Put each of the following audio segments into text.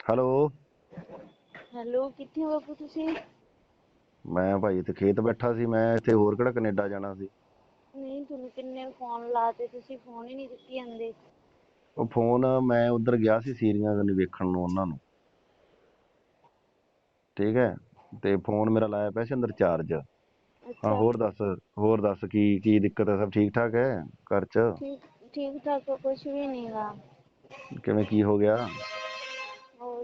Hello. Hello ਕਿੱਥੇ ਹੋ ਬਾਪੂ ਤੁਸੀਂ? ਮੈਂ ਭਾਈ ਇੱਥੇ ਖੇਤ ਬੈਠਾ ਸੀ ਮੈਂ ਇੱਥੇ ਹੋਰ ਕਿਹੜਾ ਕੈਨੇਡਾ ਜਾਣਾ ਸੀ। ਨਹੀਂ ਤੁਹਾਨੂੰ ਕਿੰਨੇ ਫੋਨ ਲਾਤੇ ਤੁਸੀਂ ਫੋਨ ਹੀ ਨਹੀਂ ਚੁੱਕੀ ਜਾਂਦੇ। ਉਹ ਫੋਨ ਮੈਂ ਉਧਰ ਗਿਆ ਸੀ ਸੀਰੀਆਂ ਕਨੀ ਵੇਖਣ ਨੂੰ ਉਹਨਾਂ ਨੂੰ। ਠੀਕ ਹੈ ਤੇ ਫੋਨ ਮੇਰਾ ਲਾਇਆ ਪਿਆ ਸੀ ਅੰਦਰ ਚਾਰਜ। ਹਾਂ ਹੋਰ ਦੱਸ ਹੋਰ ਦੱਸ ਕੀ ਕੀ ਦਿੱਕਤ ਹੈ ਸਭ ਠੀਕ ਠਾਕ ਹੈ ਘਰ 'ਚ? ਠੀਕ ਠੀਕ ਠਾਕ ਕੁਝ ਵੀ ਨਹੀਂਗਾ ਕਿਵੇਂ ਕੀ ਹੋ ਗਿਆ?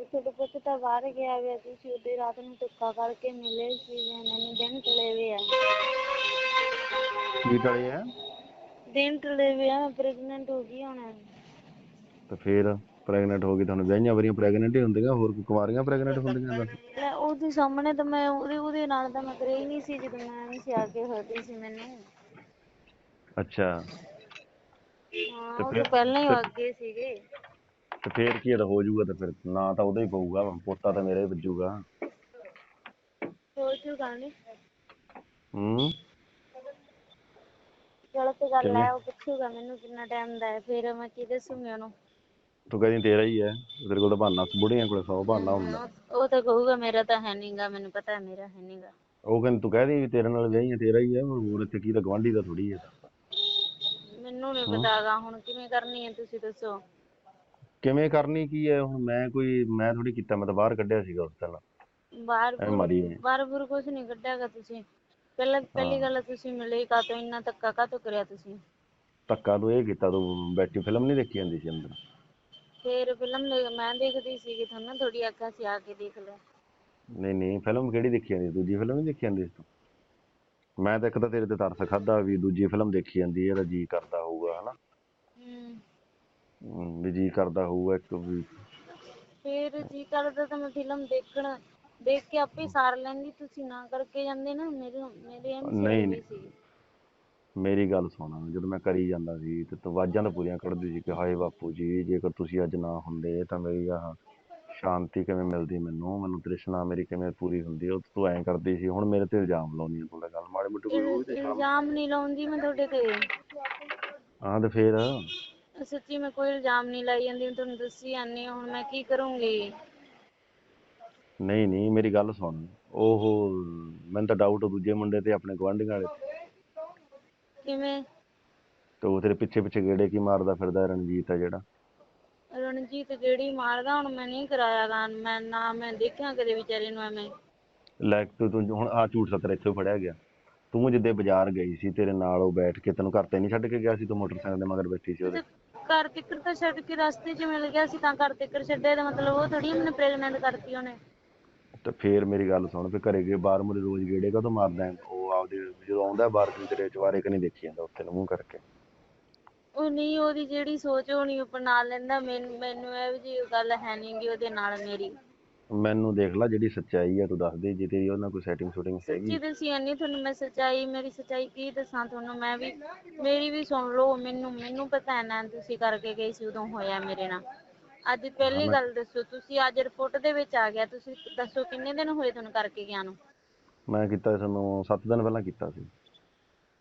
ਤੁਹਾਡੇ ਪੁੱਤ ਤਾਂ ਬਾਹਰ ਗਿਆ ਹੋਇਆ ਤੁਸੀਂ ਉਹਦੇ ਰਾਤ ਨੂੰ ਧੱਕਾ ਕਰਕੇ ਮਿਲੇ ਸੀ ਮੈਨੂੰ ਦਿਨ ਟਲੇ ਵੇ ਆ। ਕੀ ਟਲੇ ਹੈ ਦਿਨ ਟਲੇ ਵੇ ਆ ਪ੍ਰੈਗਨੈਂਟ ਹੋ ਗਈ ਹੁਣ। ਤੇ ਫੇਰ ਪ੍ਰੈਗਨੈਂਟ ਹੋ ਗਈ ਤੁਹਾਨੂੰ ਵਿਆਹੀਆਂ ਵਾਰੀਆਂ ਪ੍ਰੈਗਨੈਂਟ ਹੀ ਹੁੰਦੀਆਂ ਹੋਰ ਕੋਈ ਕੁਮਾਰੀਆਂ ਪ੍ਰੈਗਨੈਂਟ ਹੁੰਦੀਆਂ ਲੈ ਉਹਦੇ ਸਾਹਮਣੇ ਤਾਂ ਮੈਂ ਉਹਦੇ ਉਹਦੇ ਨਾਲ ਤਾਂ ਮੈਂ ਕਰਿਆ ਹੀ ਨਹੀਂ ਸੀ ਜਦੋਂ ਮੈਂ ਨਹੀਂ ਸੀ ਆ ਕੇ ਹੋਈ ਸੀ ਮੈਨੂੰ। ਅੱਛਾ। ਹਾਂ ਉਹ ਪਹਿਲਾਂ ਹੀ ਅੱਗੇ ਸੀਗੇ। ਤੇ ਫੇਰ ਕੀ ਤਾਂ ਹੋ ਜਾਊਗਾ ਤੇ ਫਿਰ ਨਾ ਤਾਂ ਉਹਦਾ ਹੀ ਪਊਗਾ ਪੋਤਾ ਤਾਂ ਮੇਰਾ ਹੀ ਵੱਜੂਗਾ। ਹੋਰ ਕੀ ਗੱਲ ਨੀ। ਹੂੰ। ਗਲਤ ਗੱਲ ਕਿਵੇਂ? ਹੈ ਉਹ ਪੁੱਛੂਗਾ ਮੈਨੂੰ ਕਿੰਨਾ ਟਾਈਮ ਦਾ ਹੈ ਫਿਰ ਮੈਂ ਕੀ ਦੱਸੂਗੀ ਉਹਨੂੰ। ਤੂੰ ਕਹਿੰਦੀ ਤੇਰਾ ਹੀ ਹੈ ਤੇਰੇ ਕੋਲ ਤਾਂ ਬਹਾਨਾ ਬੁੜੀਆਂ ਕੋਲ ਸੌ ਬਹਾਨਾ ਹੁੰਦਾ। ਉਹ- ਤਾਂ ਕਹੂਗਾ ਮੇਰਾ ਤਾਂ ਹੈ ਨਹੀਂਗਾ ਮੈਨੂੰ ਪਤਾ ਹੈ ਮੇਰਾ ਹੈ ਨਹੀਂਗਾ ਉਹ ਕਹਿੰਦੀ ਤੂੰ ਕਹਿ ਦੀ ਵੀ ਤੇਰੇ ਨਾਲ ਵਿਆਹੀ ਹੈ ਤੇਰਾ ਹੀ ਹੈ ਹੋਰ ਇੱਥੇ ਕੀ ਤਾਂ ਗਵਾਂਢੀ ਦਾ ਥੋੜੀ ਹੈ। ਮੈਨੂੰ ਨਹੀਂ ਪਤਾਗਾ ਹੁਣ ਕਿਵੇਂ ਕਰਨੀ ਹੈ ਤੁਸੀਂ ਦੱਸੋ। ਕਿਵੇਂ ਕਰਨੀ ਕੀ ਹੈ ਹੁਣ ਮੈਂ ਕੋਈ ਮੈਂ ਥੋੜੀ ਕੀਤਾ ਮੈਂ ਤਾਂ ਬਾਹਰ ਕੱਢਿਆ ਸੀਗਾ ਉਸ ਦਿਨ। ਬਾਹਰ ਐ ਮਾਰੀ ਨੇ। ਬਾਹਰ ਬੁਰ ਕੁਝ ਨਹੀਂ ਕੱਢਿਆਗਾ ਤੁਸੀਂ। ਪਹਿਲਾਂ ਪਹਿਲੀ ਗੱਲ ਤੁਸੀਂ ਮਿਲੇ ਕਾ ਤੋਂ ਇੰਨਾ ਧੱਕਾ ਕਾ ਤੋਂ ਕਰਿਆ ਤੁਸੀਂ? ਧੱਕਾ ਤੂੰ ਇਹ ਕੀਤਾ ਤੂੰ ਬੈਠੀ ਫਿਲਮ ਨਹੀਂ ਦੇਖੀ ਜਾਂਦੀ ਸੀ ਅੰਦਰ? ਫਿਰ ਫਿਲਮ ਮੈਂ ਦੇਖਦੀ ਸੀਗੀ ਤੁਹਾਨੂੰ ਥੋੜੀ ਆਖਿਆ ਸੀ ਆ ਕੇ ਦੇਖ ਲੈ ਨਹੀਂ ਨਹੀਂ ਫਿਲਮ ਕਿਹੜੀ ਦੇਖੀ ਜਾਂਦੀ? ਦੂਜੀ ਫਿਲਮ ਨਹੀਂ ਦੇਖੀ ਜਾਂਦੀ ਸੀ ਤੂੰ? ਮੈਂ ਤਾਂ ਇੱਕ ਤਾਂ ਤੇਰੇ ਤੇ ਤਰਸ ਖਾਦਾ ਵੀ ਦੂਜੀ ਫਿਲਮ ਦੇਖੀ ਜਾਂਦੀ ਹੈ ਇਹਦਾ ਜੀ ਕਰਦਾ ਹੋਊਗਾ ਹਨਾ? ਵੀ ਜੀ ਕਰਦਾ ਹੋਊਗਾ ਇੱਕ ਵੀ। ਫਿਰ ਜੀ ਕਰਦਾ ਤਾਂ ਮੈਂ ਫਿਲਮ ਦੇਖਣ ਦੇਖ ਕੇ ਆਪੇ ਹੀ ਸਾਰ ਲੈਂਦੀ ਤੁਸੀਂ ਨਾ ਕਰਕੇ ਜਾਂਦੇ ਨਾ ਮੇਰੇ ਮੇਰੇ ਐਂ ਨਹੀਂ, ਨਹੀਂ। ਮੇਰੀ ਗੱਲ ਸੁਣ ਜਦੋਂ ਮੈਂ ਕਰੀ ਜਾਂਦਾ ਸੀ ਤੇ ਤੂੰ ਆਵਾਜ਼ਾਂ ਤਾਂ ਪੂਰੀਆਂ ਕੱਢਦੀ ਸੀ ਕਿ ਹਾਏ ਬਾਪੂ ਜੀ ਜੇਕਰ ਤੁਸੀਂ ਅੱਜ ਨਾ ਹੁੰਦੇ ਤਾਂ ਮੇਰੀ ਆਹ ਸ਼ਾਂਤੀ ਕਿਵੇਂ ਮਿਲਦੀ ਮੈਨੂੰ? ਮੈਨੂੰ ਤ੍ਰਿਸ਼ਨਾ ਮੇਰੀ ਕਿਵੇਂ ਪੂਰੀ ਹੁੰਦੀ? ਉਹ ਤੂੰ ਐਂ ਕਰਦੀ ਸੀ ਹੁਣ ਮੇਰੇ ਤੇ ਇਲਜ਼ਾਮ ਲਾਉਣੀ ਹੈ ਤੂੰ ਤਾਂ ਗੱਲ ਮਾੜੇ ਮੋਟੇ ਕੋਈ ਤੇ ਇਲਜ਼ਾਮ ਨਹੀਂ ਲਾਉਂਦੀ ਮੈਂ ਤੁਹਾਡੇ ਤੇ। ਹਾਂ ਤੇ ਫੇਰ? ਸੱਚੀ ਮੈਂ ਕੋਈ ਇਲਜ਼ਾਮ ਨਹੀਂ ਲਾਈ ਜਾਂਦੀ ਮੈਂ ਤੁਹਾਨੂੰ ਦੱਸੀ ਜਾਂਦੀ ਹਾਂ, ਹੁਣ ਮੈਂ ਕੀ ਕਰੂੰਗੀ? ਨਹੀਂ ਨਹੀਂ ਮੇਰੀ ਗੱਲ ਸੁਣ। ਉਹ ਮੈਨੂੰ ਤਾਂ ਡਾਊਟ ਦੂਜੇ ਮੁੰਡੇ ਤੇ ਆਪਣੇ ਗੁਆਂਢੀਆਂ ਵਾਲੇ ਤੇ। ਕਿਵੇਂ? ਤੇ ਉਹ ਤੇਰੇ ਪਿੱਛੇ ਪਿੱਛੇ ਗੇੜੇ ਕੀ ਮਾਰਦਾ ਫਿਰਦਾ ਰਣਜੀਤ ਆ ਜਿਹੜਾ। ਰਣਜੀਤ ਜਿਹੜੀ ਮਾਰਦਾ ਹੁਣ ਮੈਂ ਨਹੀਂ ਕਰਾਇਆ ਗਾ ਮੈਂ ਨਾ ਮੈਂ ਦੇਖਿਆ ਕਦੇ ਵਿਚਾਰੇ ਨੂੰ ਐਵੇਂ। ਲੈ ਤੂੰ ਤੂੰ ਹੁਣ ਆ ਝੂਠ ਸੱਤਰ ਇੱਥੇ ਫੜਿਆ ਗਿਆ। ਤੂੰ ਜਿੱਦੇ ਬਾਜ਼ਾਰ ਗਈ ਸੀ ਤੇਰੇ ਨਾਲ ਉਹ ਬੈਠ ਕੇ ਤੈਨੂੰ ਘਰ ਤੇ ਨਹੀਂ ਛੱਡ ਕੇ ਗਿਆ ਸੀ ਤੂੰ ਮੋਟਰਸਾਈਕਲ ਦੇ ਮਗਰ ਬੈਠੀ ਸੀ ਉਹਦੇ। ਘਰ ਤਿੱਕਰ ਤਾਂ ਛੱਡ ਕੇ ਰਸਤੇ 'ਚ ਮਿਲ ਗਿਆ ਸੀ ਤਾਂ ਘਰ ਤਿੱਕਰ ਛੱਡਿਆ ਦਾ ਮਤਲਬ ਉਹ ਥੋੜੀ ਮੈਨੂੰ ਪ੍ਰੈਗਨੈਂਟ ਕਰਤੀ ਉਹਨੇ। ਤੇ ਫੇਰ ਮੇਰੀ ਗੱਲ ਸੁਣ ਵੀ ਘਰੇ ਗਏ ਬਾਹਰ ਮੁਰੇ ਰੋਜ਼ ਗੇੜੇ ਕਾ ਮਾਰਦਾ ਹੈ? ਉਹ ਆਪਦੇ ਜਦੋਂ ਆਉਂਦਾ ਬਾਹਰ ਤੇਰੇ ਚਵਾਰੇ ਕਨੀ ਦੇਖੀ ਜਾਂਦਾ ਉੱਥੇ ਨੂੰ ਮੂੰਹ ਕਰਕੇ। ਉਹ ਨਹੀਂ ਉਹਦੀ ਜਿਹੜੀ ਸੋਚ ਹੋਣੀ ਉਹ ਬਣਾ ਲੈਂਦਾ ਮੈਨੂੰ ਮੈਨੂੰ ਇਹੋ ਜਿਹੀ ਗੱਲ ਹੈ ਨੀ ਗੀ ਉਹਦੇ ਨਾਲ ਮੇਰੀ। ਮੈਨੂੰ ਦੇਖ ਲੈ ਜਿਹੜੀ ਸੱਚਾਈ ਆ ਤੂੰ ਦੱਸ ਦੇ ਜੇ ਤੇਰੀ ਉਹਨਾਂ ਕੋਈ ਸੈਟਿੰਗ ਸ਼ੂਟਿੰਗ ਸੱਚੀ ਹੈਗੀ। ਦੱਸੀ ਜਾਂਦੀ ਤੁਹਾਨੂੰ ਮੈਂ ਸੱਚਾਈ ਮੇਰੀ ਸੱਚਾਈ ਕੀ ਦੱਸਾਂ ਤੁਹਾਨੂੰ? ਮੈਂ ਵੀ ਮੇਰੀ ਵੀ ਸੁਣ ਲਓ ਮੈਨੂੰ ਮੈਨੂੰ ਪਤਾ ਹੈ ਨਾ ਤੁਸੀਂ ਕਰਕੇ ਗਏ ਸੀ ਉਦੋਂ ਹੋਇਆ ਮੇਰੇ ਨਾਲ। ਅੱਜ ਪਹਿਲੀ ਗੱਲ ਦੱਸੋ ਤੁਸੀਂ ਅੱਜ ਰਿਪੋਰਟ ਦੇ ਵਿੱਚ ਆ ਗਿਆ ਤੁਸੀਂ ਦੱਸੋ ਕਿੰਨੇ ਦਿਨ ਹੋਏ ਤੁਹਾਨੂੰ ਕਰਕੇ ਗਿਆ ਨੂੰ? ਮੈਂ ਕੀਤਾ ਸਾਨੂੰ 7 ਦਿਨ ਪਹਿਲਾਂ ਕੀਤਾ ਸੀ।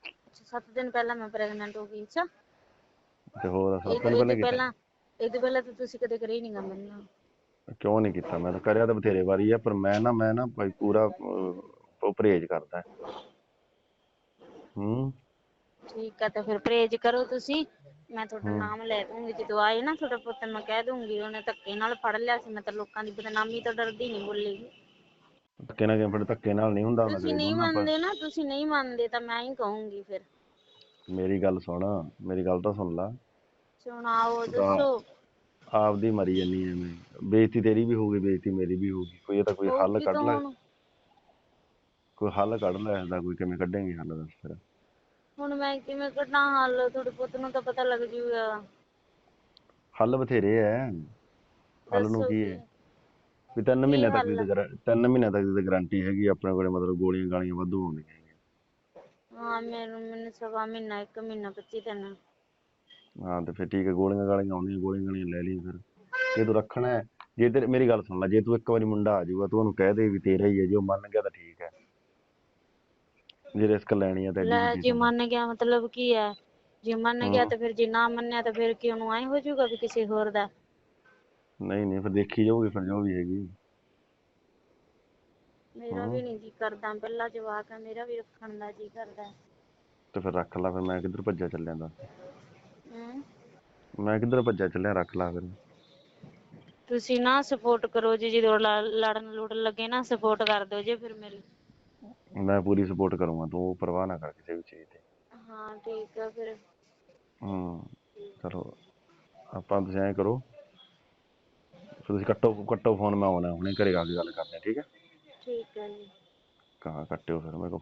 ਅੱਛਾ 7 ਦਿਨ ਪਹਿਲਾਂ ਮੈਂ ਪ੍ਰੈਗਨੈਂਟ ਹੋ ਗਈ ਅੱਛਾ। ਤੇ ਹੋਰ 7 ਇਹ ਦਿਨ ਪਹਿਲਾਂ ਇਹਦੇ ਕੀਤਾ। ਪਹਿਲਾਂ ਇਹਦੇ ਪਹਿਲਾਂ ਤਾਂ ਤੁਸੀਂ ਕਦੇ ਕਰੇ ਹੀ ਨਹੀਂਗਾ ਮੇਰੇ ਨਾਲ। ਕਿਉਂ ਨਹੀਂ ਕੀਤਾ? ਮੈਂ ਤਾਂ ਕਰਿਆ ਤਾਂ ਬਥੇਰੇ ਵਾਰੀ ਆ ਪਰ ਮੈਂ ਨਾ ਮੈਂ ਨਾ ਭਾਈ ਪੂਰਾ ਅਹ, ਪਰਹੇਜ ਕਰਦਾ। ਹੂੰ? ਠੀਕ ਆ ਤਾਂ ਫਿਰ ਪਰਹੇਜ ਕਰੋ ਤੁਸੀਂ। ਮੈਂ ਤੁਹਾਡਾ ਨਾਮ ਲੈ ਦੂੰਗੀ ਜਦੋਂ ਆਏ ਨਾ ਤੁਹਾਡਾ ਪੁੱਤ ਮੈਂ ਕਹਿ ਦੂੰਗੀ ਉਹਨੇ ਧੱਕੇ ਨਾਲ ਫੜ ਲਿਆ ਸੀ। ਮੈਂ ਤਾਂ ਲੋਕਾਂ ਦੀ ਬਦਨਾਮੀ ਤੋਂ ਡਰਦੀ ਨਹੀਂ ਬੋਲੀ ਧੱਕੇ ਨਾਲ ਕਿਵੇਂ ਧੱਕੇ ਨਾਲ ਨਹੀਂ ਹੁੰਦਾ ਮੈਂ ਤੁਸੀਂ ਨਹੀਂ ਮੰਨਦੇ ਨਾ ਤੁਸੀਂ ਨਹੀਂ ਮੰਨਦੇ ਤਾਂ ਮੈਂ ਹੀ ਕਹੂੰਗੀ ਫਿਰ। ਮੇਰੀ ਗੱਲ ਸੁਣ ਮੇਰੀ ਗੱਲ ਤਾਂ ਸੁਣ ਲੈ। ਸੁਣਾਓ ਦੱਸੋ। ਆਪਦੀ ਮਰੀ ਜਾਨੀ ਐਵੇਂ ਬੇਇੱਜ਼ਤੀ ਤੇਰੀ ਵੀ ਹੋਊਗੀ ਬੇਇੱਜ਼ਤੀ ਮੇਰੀ ਵੀ ਹੋਊਗੀ। ਕੋਈ ਇਹਦਾ ਕੋਈ ਹੱਲ ਕੱਢ ਲੈ। ਹੁਣ? ਕੋਈ ਹੱਲ ਕੱਢ ਲੈ ਇਹਦਾ ਕੋਈ ਕਿਵੇਂ ਕੱਢੇਂਗੇ ਹੱਲ ਦੱਸ ਫਿਰ। ਹੁਣ ਮੈਂ ਕਿਵੇਂ ਕੱਢਾਂ ਹੱਲ? ਤੁਹਾਡੇ ਪੁੱਤ ਨੂੰ ਤਾਂ ਪਤਾ ਲੱਗ ਜੂਗਾ। ਹੱਲ ਬਥੇਰੇ ਐ। ਹੱਲ ਨੂੰ ਕੀ? ਹੈ ਵੀ ਤਿੰਨ ਮਹੀਨੇ ਤੱਕ ਦੀ ਤਾਂ ਗਰ- ਤਿੰਨ ਮਹੀਨੇ ਤੱਕ ਦੀ ਗਾਰੰਟੀ ਹੈਗੀ ਆਪਣੇ ਕੋਲੇ ਮਤਲਬ ਗੋਲੀਆਂ ਗਾਲੀਆਂ ਵਾਧੂ ਹੋਣਗੀਆਂ ਹੈਗੀਆਂ। ਹਾਂ ਮੈਨੂੰ ਮੈਨੂੰ ਸਵਾ ਮਹੀਨਾ ਇੱਕ ਮਹੀਨਾ 25 ਦਿਨ। ਹਾਂ ਤੇ ਫਿਰ ਠੀਕ ਹੈ ਗੋਲੀਆਂ ਗਾਲੀਆਂ ਆਉਂਦੀਆਂ ਗੋਲੀਆਂ ਗਾਲੀਆਂ ਲੈ ਲਈ ਫਿਰ। ਜੇ ਤੂੰ ਰੱਖਣਾ ਹੈ ਜੇ ਤੇਰੇ ਮੇਰੀ ਗੱਲ ਸੁਣ ਲੈ ਜੇ ਤੂੰ ਇੱਕ ਵਾਰੀ ਮੁੰਡਾ ਆ ਜਾਊਗਾ ਤੂੰ ਉਹਨੂੰ ਕਹਿ ਦੇ ਵੀ ਤੇਰਾ ਹੀ ਹੈ ਜੇ ਉਹ ਮੰਨ ਗਿਆ ਤਾਂ ਠੀਕ ਹੈ। ਜੇ ਰਿਸਕ ਲੈਣੀ ਹੈ ਤਾਂ ਲੈ ਐਡੀ ਜੇ ਮੰਨ ਗਿਆ ਮਤਲਬ ਕੀ ਹੈ ਜੇ ਮੰਨ ਗਿਆ ਤਾਂ ਫਿਰ ਜੇ ਨਾ ਮੰਨਿਆ ਤਾਂ ਫਿਰ ਕੀ ਉਹਨੂੰ ਐ ਹੋ ਜਾਊਗਾ ਵੀ ਕਿਸੇ ਹੋਰ ਦਾ? ਨਹੀਂ ਨਹੀਂ ਫਿਰ ਦੇਖੀ ਜਾਊਗੀ ਫਿਰ ਜੋ ਵੀ ਹੈਗੀ। ਮੇਰਾ ਵੀ ਨਹੀਂ ਜੀ ਕਰਦਾ ਪਹਿਲਾ ਜਵਾਕ ਆ ਮੇਰਾ ਵੀ ਰੱਖਣ ਦਾ ਜੀ ਕਰਦਾ। ਤੇ ਫਿਰ ਰੱਖ ਲਾ ਫਿਰ ਮੈਂ ਕਿੱਧਰ ਭੱਜਿਆ ਚੱਲਿਆ ਦਾ? ਮੈਂ ਕਿੱਧਰ ਭੱਜਿਆ ਚੱਲਿਆ ਰੱਖ ਲਾ ਫਿਰ। ਤੁਸੀਂ ਨਾ ਸਪੋਰਟ ਕਰੋ ਜੀ ਜਦੋਂ ਲ- ਲੜਨ ਲੁੜਨ ਲੱਗੇ ਨਾ ਸਪੋਰਟ ਕਰ ਦਿਓ ਜੇ ਫਿਰ ਮੇਰੀ। ਮੈਂ ਪੂਰੀ ਸਪੋਰਟ ਕਰੂੰਗਾ ਤੂੰ ਪਰਵਾਹ ਨਾ ਕਰ ਕਿਸੇ ਵੀ ਚੀਜ਼ ਦੀ ਹਾਂ ਠੀਕ ਆ ਫਿਰ। ਹੂੰ ਚਲੋ ਆਪਾਂ ਤੁਸੀਂ ਐਂ ਕਰੋ। ਫਿਰ ਤੁਸੀਂ ਕੱਟੋ ਕੱਟੋ ਫੋਨ ਮੈਂ ਆਉਣਾ ਹੁਣੇ ਘਰੇ ਆ ਕੇ ਗੱਲ ਕਰਦੇ ਹਾਂ ਠੀਕ ਹੈ ਠੀਕ ਹੈ ਜੀ। ਕਹਾਂ ਕੱਟਿਓ ਫਿਰ ਮੇਰੇ ਕੋਲ